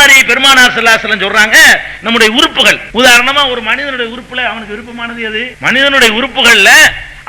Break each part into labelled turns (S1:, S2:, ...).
S1: மாதிரி பெருமானார் செல்லாசலம் சொல்றாங்க நம்முடைய உறுப்புகள். உதாரணமா ஒரு மனிதனுடைய உறுப்புல அவனுக்கு விருப்பமானது எது? மனிதனுடைய உறுப்புகள்ல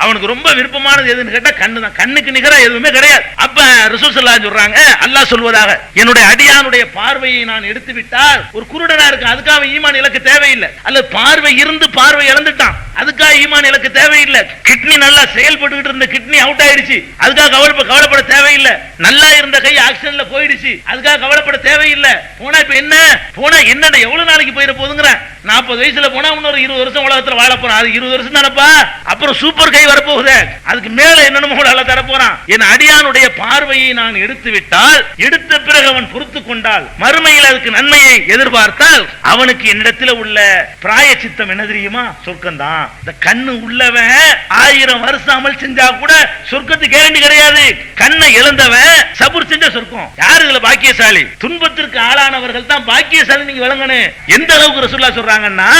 S1: அவனுக்கு ரொம்ப விருப்பமானது எதுன்னு கேட்டா கண்ணு தான். கண்ணுக்கு நிகரா எதுவுமே கிடையாது. அப்ப ரிசூசல்லா சொல்றாங்க அல்லாஹ் சொல்வதாக என்னுடைய அடியானுடைய பார்வையை நான் எடுத்து விட்டால் ஒரு குருடனா இருக்கு அதுக்காக ஈமான் இலக்கு தேவையில்லை. அல்ல பார்வை இருந்து பார்வை இழந்துட்டான். அதுக்காக ஈமான் இலக்கு தேவையில்லை. கிட்னி நல்லா செயல்பட்டுக்கிட்டு இருந்த கிட்னி அவுட் ஆயிடுச்சு. அதுக்காக கவலை கவலைப்பட தேவையில்லை. நல்லா இருந்த கை ஆக்சிடென்ட்ல போயிடுச்சு. அதுக்காக கவலைப்பட தேவையில்லை. போனா இப்ப என்ன? போனா என்னடா எவ்வளவு நாளைக்கு போயிட போதுங்கிற நாற்பது வயசுல போனா இன்னொரு இருபது வருஷம் உலகத்துல வாழ போறான். அது இருபது வருஷம் தானப்பா? அப்புறம் சூப்பர் கை வரப்போகுது. அதுக்கு மேல என்னென்னமோ அல்ல தர போறான். என் அடியானுடைய பார்வையை நான் எடுத்து விட்டால் எடுத்த பிறகு அவன் பொறுத்து கொண்டால் மறுமையில் அதுக்கு நன்மையை எதிர்பார்த்தால் அவனுக்கு என்னிடத்துல உள்ள பிராய சித்தம் என்ன தெரியுமா? சொர்க்கம்தான். இந்த கண்ணு உள்ளவன் ஆயிரம் வருஷம் அமல் செஞ்சா கூட சொர்க்கத்துக்கு கேரண்டி கிடையாது. கண்ணை இழந்தவன் சபுர் செஞ்ச சொர்க்கம். யாரு பாக்கியசாலி? துன்பத்திற்கு ஆளானவர்கள் தான் பாக்கியசாலி நீங்க விளங்கணும். எந்த அளவுக்கு ரசூல்லா சொல்றாங்கன்னா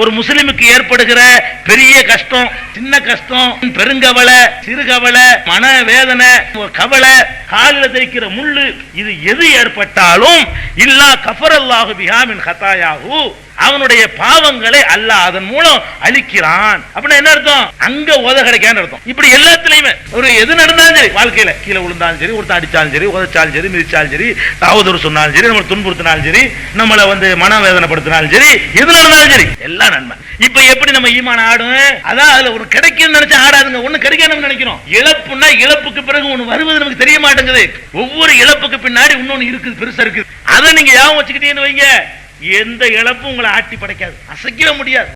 S1: ஒரு முஸ்லிமுக்கு ஏற்படுகிற பெரிய கஷ்டம் சின்ன கஷ்டம் பெருங்கவலை சிறுகவலை மன வேதனை ஒரு கவலை காலில் தைக்கிற முள்ளு இது எது ஏற்பட்டாலும் இல்லா கஃபரல்லாஹு பிஹாமின் ஹதாயாஹு அவனுடைய பாவங்களை அல்லாஹ் அதன் மூலம் அழிக்கிறான். அப்படின்னா என்ன அர்த்தம்? அங்க உத கிடைக்கான்னு அர்த்தம். இப்படி எல்லாத்துலயுமே. ஒரு எது நடந்தாலும் சரி வாழ்க்கையில கீழே விழுந்தாலும் சரி ஒருத்தன் அடிச்சாலும் சரி உதைச்சாலும் சரி மிதிச்சாலும் சரி அவதூறு சொன்னாலும் சரி நம்மளை துன்புறுத்தினாலும் சரி நம்மளை வந்து மனவேதனைப்படுத்தினாலும் சரி எது நடந்தாலும் சரி எல்லாம் நன்மை. இப்ப எப்படி நம்ம ஈமான ஆடும் அதான் அதுல ஒரு கிடைக்கும் நினைச்சா ஆடாதுங்க. ஒண்ணு கிடைக்கணும்னு நினைக்கிறோம். இழப்புன்னா இழப்புக்கு பிறகு ஒண்ணு வருவது நமக்கு தெரிய மாட்டேங்குது. ஒவ்வொரு இழப்புக்கு பின்னாடி இன்னொன்னு இருக்குது பெருசா இருக்குது. அதை நீங்க ஞாபகம் வச்சுக்கிட்டீங்கன்னு வைங்க. எந்த இழப்பும் உங்களை ஆட்டி படைக்காது. அசைக்கவே முடியாது.